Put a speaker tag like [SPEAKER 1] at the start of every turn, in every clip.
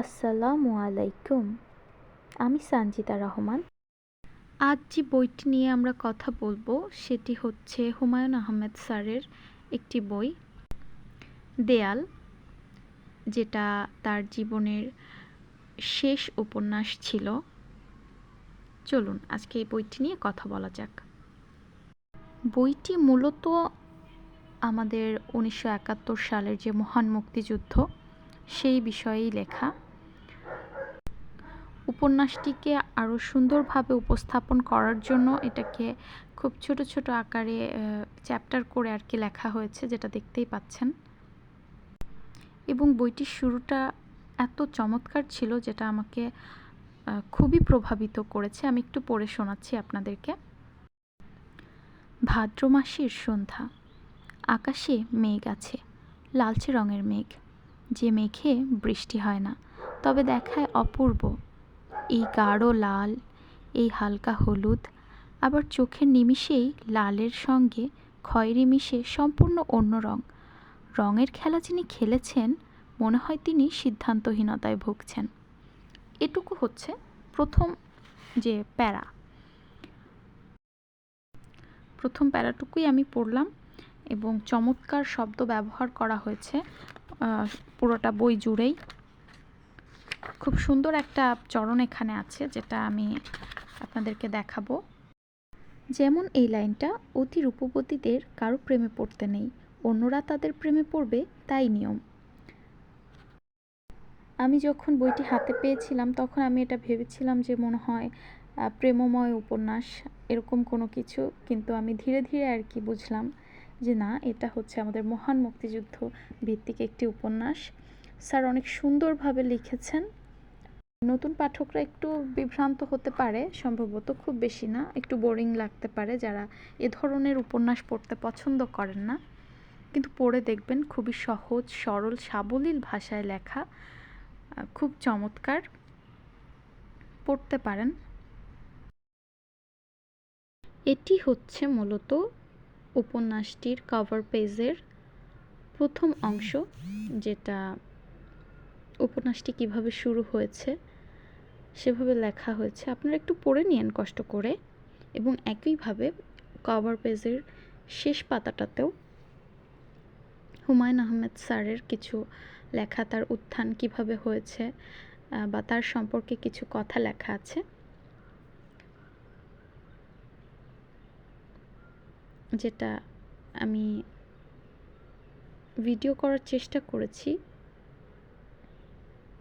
[SPEAKER 1] আসসালামু আলাইকুম। আমি সঞ্জিতা রহমান। আজ যে বইটি নিয়ে আমরা কথা বলব, সেটি হচ্ছে হুমায়ুন আহমেদ স্যারের একটি বই, দেয়াল, যেটা তার জীবনের শেষ উপন্যাস ছিল। চলুন, আজকে এই বইটি নিয়ে কথা বলা যাক। বইটি মূলত আমাদের উনিশশো একাত্তর সালের যে মহান মুক্তিযুদ্ধ সেই বিষয়েই লেখা। উপন্যাসটিকে আরও সুন্দরভাবে উপস্থাপন করার জন্য এটাকে খুব ছোট ছোট আকারে চ্যাপ্টার করে আর কি লেখা হয়েছে, যেটা দেখতেই পাচ্ছেন। এবং বইটির শুরুটা এত চমৎকার ছিল, যেটা আমাকে খুবই প্রভাবিত করেছে। আমি একটু পড়ে শোনাচ্ছি আপনাদেরকে। ভাদ্র মাসের সন্ধ্যা। আকাশে মেঘ আছে, লালচে রঙের মেঘ। যে মেঘে বৃষ্টি হয় না, তবে দেখায় অপূর্ব। এই গাঢ় লাল, এই হালকা হলুদ, আবার চোখের নিমিষেই লালের সঙ্গে খয়েরি মিশে সম্পূর্ণ অন্য রং। রঙের খেলা যিনি খেলেছেন, মনে হয় তিনি সিদ্ধান্তহীনতায় ভুগছেন। এটুকু হচ্ছে প্রথম যে প্যারা। প্রথম প্যারাটুকুই আমি পড়লাম এবং চমৎকার শব্দ ব্যবহার করা হয়েছে। পুরোটা বই জুড়েই। খুব সুন্দর একটা চরণ এখানে আছে, যেটা আমি আপনাদেরকে দেখাবো। যেমন এই লাইনটা, অতি রূপবতীদের কারও প্রেমে পড়তে নেই, অন্যরা তাদের প্রেমে পড়বে, তাই নিয়ম। আমি যখন বইটি হাতে পেয়েছিলাম, তখন আমি এটা ভেবেছিলাম যে মনে হয় প্রেমময় উপন্যাস, এরকম কোনো কিছু, কিন্তু আমি ধীরে ধীরে আর কি বুঝলাম। যে না, এটা হচ্ছে আমাদের মহান মুক্তিযুদ্ধ ভিত্তিক একটি উপন্যাস। স্যার অনেক সুন্দরভাবে লিখেছেন। নতুন পাঠকরা একটু বিভ্রান্ত হতে পারে, সম্ভবত খুব বেশি না, একটু বোরিং লাগতে পারে যারা এ ধরনের উপন্যাস পড়তে পছন্দ করেন না। কিন্তু পড়ে দেখবেন খুবই সহজ, সরল, সাবলীল ভাষায় লেখা, খুব চমৎকার পড়তে পারেন। এটি হচ্ছে মূলত উপন্যাসটির কভার পেজের প্রথম অংশ, যেটা উপন্যাসটি কীভাবে শুরু হয়েছে, সেভাবে লেখা হয়েছে। আপনারা একটু পড়ে নিন কষ্ট করে এবং একইভাবে কভার পেজের শেষ পাতাটাতেও হুমায়ুন আহমেদ স্যারের কিছু লেখা, তার উত্থান কীভাবে হয়েছে বা তার সম্পর্কে কিছু কথা লেখা আছে। যেটা আমি ভিডিও করার চেষ্টা করেছি।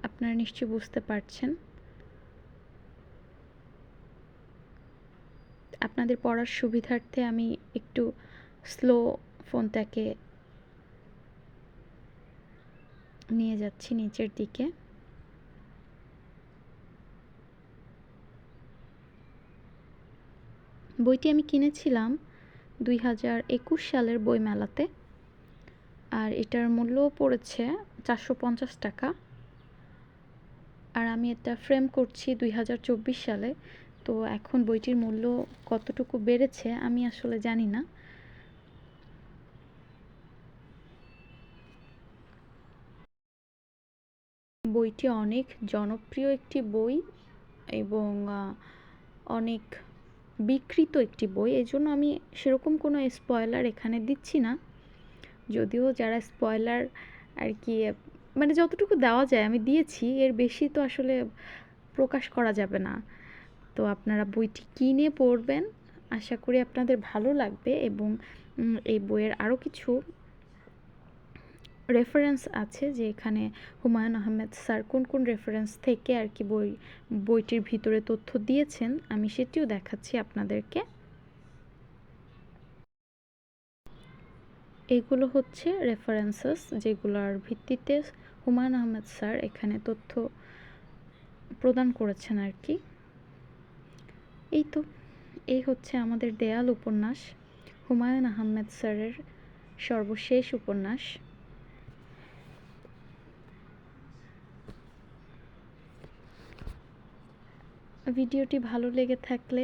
[SPEAKER 1] আপনারা নিশ্চয়ই বুঝতে পারছেন। আপনাদের পড়ার সুবিধার্থে আমি একটু স্লো ফোনটাকে নিয়ে যাচ্ছি নিচের দিকে। বইটি আমি কিনেছিলাম দুই হাজার একুশ সালের আর এটার মূল্যও পড়েছে চারশো পঞ্চাশ টাকা। আর আমি এটা ফ্রেম করছি দুই হাজার চব্বিশ সালে। তো এখন বইটির মূল্য কতটুকু বেড়েছে আমি আসলে জানি না। বইটি অনেক জনপ্রিয় একটি বই এবং অনেক বিকৃত একটি বই। এই জন্য আমি সেরকম কোনো স্পয়লার এখানে দিচ্ছি না। যদিও যারা স্পয়লার আর কি মানে যতটুকু দেওয়া যায় আমি দিয়েছি, এর বেশি তো আসলে প্রকাশ করা যাবে না। তো আপনারা বইটি কিনে পড়বেন। আশা করি আপনাদের ভালো লাগবে এবং এই বইয়ের আরও কিছু রেফারেন্স আছে যে এখানে হুমায়ুন আহমেদ স্যার কোন কোন রেফারেন্স থেকে আর কি বই, বইটির ভিতরে তথ্য দিয়েছেন, আমি সেটিও দেখাচ্ছি আপনাদেরকে। এগুলো হচ্ছে রেফারেন্সেস যেগুলোর ভিত্তিতে হুমায়ুন আহমেদ স্যার এখানে তথ্য প্রদান করেছেন আর কি। এই তো, এই হচ্ছে আমাদের দেয়াল উপন্যাস, হুমায়ুন আহমেদ স্যারের সর্বশেষ উপন্যাস। ভিডিওটি ভালো লেগে থাকলে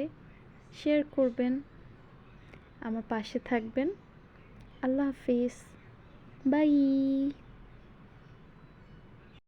[SPEAKER 1] শেয়ার করবেন আমার পাশে থাকবেন। আল্লাহ হাফিজ। বাই।